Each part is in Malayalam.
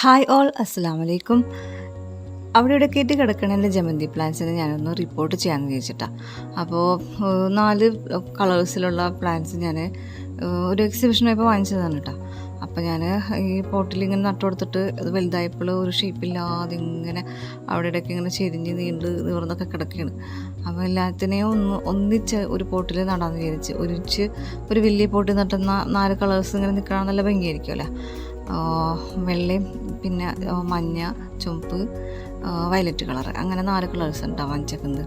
ഹായ് ഓൾ അസ്സാം വലൈക്കും അവിടെ ഇവിടെ കയറ്റി കിടക്കണ എന്റെ ജമന്തി പ്ലാന്റ്സിനെ ഞാനൊന്ന് റിപ്പോർട്ട് ചെയ്യാമെന്ന് വിചാരിച്ചിട്ടാണ് അപ്പോൾ നാല് കളേഴ്സിലുള്ള പ്ലാന്റ്സ് ഞാൻ ഒരു എക്സിബിഷൻ പോയപ്പോൾ വാങ്ങിച്ചതാണ് കേട്ടോ അപ്പോൾ ഞാൻ ഈ പോട്ടിൽ ഇങ്ങനെ നട്ടു കൊടുത്തിട്ട് അത് വലുതായപ്പോൾ ഒരു ഷേപ്പില്ലാതെ ഇങ്ങനെ അവിടെ ഇടയ്ക്ക് ഇങ്ങനെ ചെരിഞ്ഞ് നീണ്ട് നിവർന്നൊക്കെ കിടക്കുകയാണ് അപ്പോൾ എല്ലാത്തിനെയും ഒന്ന് ഒന്നിച്ച് ഒരു പോട്ടിൽ നടാമെന്ന് വിചാരിച്ച്. ഒരുമിച്ച് ഒരു വലിയ പോട്ടിൽ നട്ടുന്ന നാല് കളേഴ്സ് ഇങ്ങനെ നിൽക്കണം നല്ല ഭംഗിയായിരിക്കുമല്ലോ വെള്ളയും പിന്നെ മഞ്ഞ ചുമപ്പ് വയലറ്റ് കളർ. അങ്ങനെ നാല് കളേഴ്സ് ഉണ്ടാവും വാങ്ങിച്ചേക്കുന്നത്.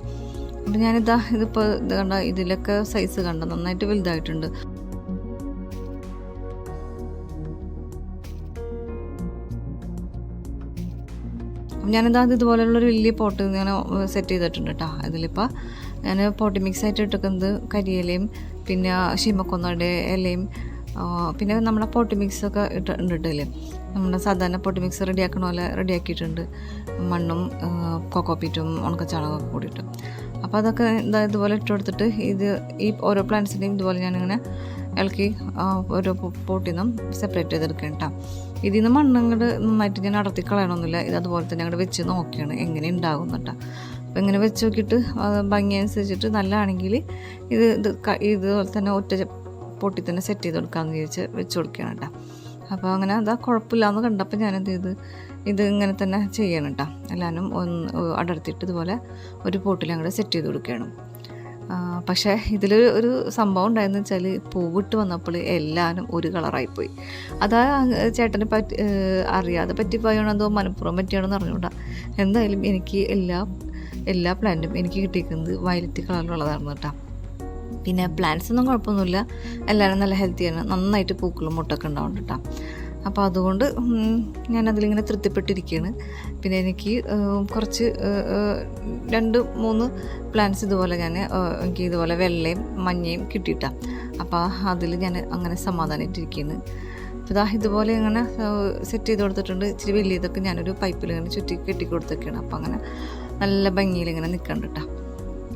അപ്പം ഞാനിതാ ഇതിപ്പോൾ ഇത് കണ്ട ഇതിലൊക്കെ സൈസ് കണ്ട നന്നായിട്ട് വലുതായിട്ടുണ്ട്. ഞാനിതാ ഇതുപോലെയുള്ളൊരു വലിയ പോട്ട് ഞാൻ സെറ്റ് ചെയ്തിട്ടുണ്ട് കേട്ടോ ഇതിലിപ്പോൾ ഞാൻ പോട്ടി മിക്സ് ആയിട്ട് ഇട്ടിരിക്കുന്നത് കരിയിലയും പിന്നെ ശിമക്കൊന്നയുടെ ഇലയും പിന്നെ നമ്മുടെ പോട്ടി മിക്സൊക്കെ ഇട്ട് ഇട്ടിട്ടില്ലേ? നമ്മുടെ സാധാരണ പൊട്ടി മിക്സ് റെഡിയാക്കണ പോലെ റെഡിയാക്കിയിട്ടുണ്ട്. മണ്ണും കൊക്കോപ്പീറ്റും ഉണക്കച്ചാണകമൊക്കെ കൂടിയിട്ട്. അപ്പോൾ അതൊക്കെ ഇതാ ഇതുപോലെ ഇട്ട് കൊടുത്തിട്ട് ഇത് ഈ ഓരോ പ്ലാന്റ്സിന്റെയും ഇതുപോലെ ഞാനിങ്ങനെ ഇളക്കി ഓരോ പോട്ടിൽ നിന്നും സെപ്പറേറ്റ് ചെയ്തെടുക്കണം കേട്ടോ ഇതിൽ നിന്ന് മണ്ണങ്ങോട്ട് നന്നായിട്ട് ഞാൻ അടർത്തി കളയണമെന്നില്ല ഇത് അതുപോലെ തന്നെ അങ്ങോട്ട് വെച്ച് നോക്കിയാണ് എങ്ങനെ ഉണ്ടാകും കേട്ടോ അപ്പോൾ ഇങ്ങനെ വെച്ച് നോക്കിയിട്ട് ഭംഗി അനുസരിച്ചിട്ട് നല്ലതാണെങ്കിൽ ഇത് ഇത് ഇതുപോലെ തന്നെ ഒറ്റ പൊട്ടി തന്നെ സെറ്റ് ചെയ്ത് കൊടുക്കാമെന്ന് വിചാരിച്ച് വെച്ച് കൊടുക്കുകയാണ് കേട്ടോ. അപ്പോൾ അങ്ങനെ അതാ കുഴപ്പമില്ലാന്ന് കണ്ടപ്പോൾ ഞാനെന്ത് ചെയ്ത് ഇത് ഇങ്ങനെ തന്നെ ചെയ്യണം കേട്ടോ. എല്ലാവരും ഒന്ന് അടർത്തിയിട്ട് ഇതുപോലെ ഒരു പോട്ടിൽ അങ്ങോട്ട് സെറ്റ് ചെയ്ത് കൊടുക്കുകയാണ്. പക്ഷേ ഇതിൽ ഒരു സംഭവം ഉണ്ടായെന്ന് വെച്ചാൽ പൂവിട്ട് വന്നപ്പോൾ എല്ലാവരും ഒരു കളറായിപ്പോയി. അതാ ചേട്ടനെ പറ്റി അറിയാതെ പറ്റിപ്പോയാണോ അതോ മനഃപൂർവം പറ്റിയാണെന്ന് അറിഞ്ഞുകൂടാ. എന്തായാലും എനിക്ക് എല്ലാ എല്ലാ പ്ലാന്റും എനിക്ക് കിട്ടിയിരിക്കുന്നത് വയലറ്റ് കളറിലുള്ളതായിരുന്നു കേട്ടോ. പിന്നെ പ്ലാന്റ്സ് ഒന്നും കുഴപ്പമൊന്നുമില്ല. എല്ലാവരും നല്ല ഹെൽത്തിയാണ് നന്നായിട്ട് പൂക്കളും മുട്ടൊക്കെ ഉണ്ടാവുന്നുണ്ട് കേട്ടോ. അപ്പോൾ അതുകൊണ്ട് ഞാൻ അതിലിങ്ങനെ തൃപ്തിപ്പെട്ടിരിക്കുകയാണ് പിന്നെ എനിക്ക് കുറച്ച് രണ്ട് മൂന്ന് പ്ലാന്റ്സ് ഇതുപോലെ ഞാൻ എനിക്ക് ഇതുപോലെ വെള്ളയും മഞ്ഞയും കിട്ടിയിട്ടാണ് അപ്പോൾ അതിൽ ഞാൻ അങ്ങനെ സമാധാനമായിട്ടിരിക്കുകയാണ് അപ്പോൾ ഇതാ ഇതുപോലെ ഇങ്ങനെ സെറ്റ് ചെയ്ത് കൊടുത്തിട്ടുണ്ട്. ഇച്ചിരി വലിയതൊക്കെ ഞാനൊരു പൈപ്പിൽ ഇങ്ങനെ ചുറ്റി കെട്ടി കൊടുത്തൊക്കെയാണ് അപ്പോൾ അങ്ങനെ നല്ല ഭംഗിയിൽ ഇങ്ങനെ നിൽക്കണ്ട കേട്ടോ.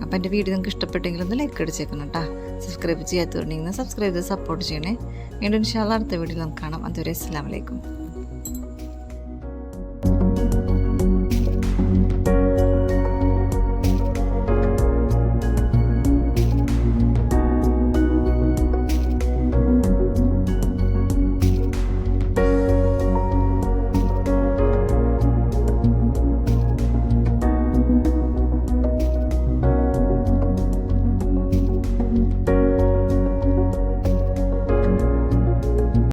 അപ്പോൾ എന്റെ വീഡിയോ നിങ്ങൾക്ക് ഇഷ്ടപ്പെട്ടെങ്കിൽ ഒന്ന് ലൈക്ക് അടിച്ചേക്കണം കേട്ടോ സബ്സ്ക്രൈബ് ചെയ്യാത്തതുണ്ടെങ്കിൽ സബ്സ്ക്രൈബ് ചെയ്ത് സപ്പോർട്ട് ചെയ്യണേ. വീണ്ടും ഇൻഷാല്ല അടുത്ത വീഡിയോയിൽ നമുക്ക് കാണാം. അതുവരെ അസ്സാം വലൈക്കും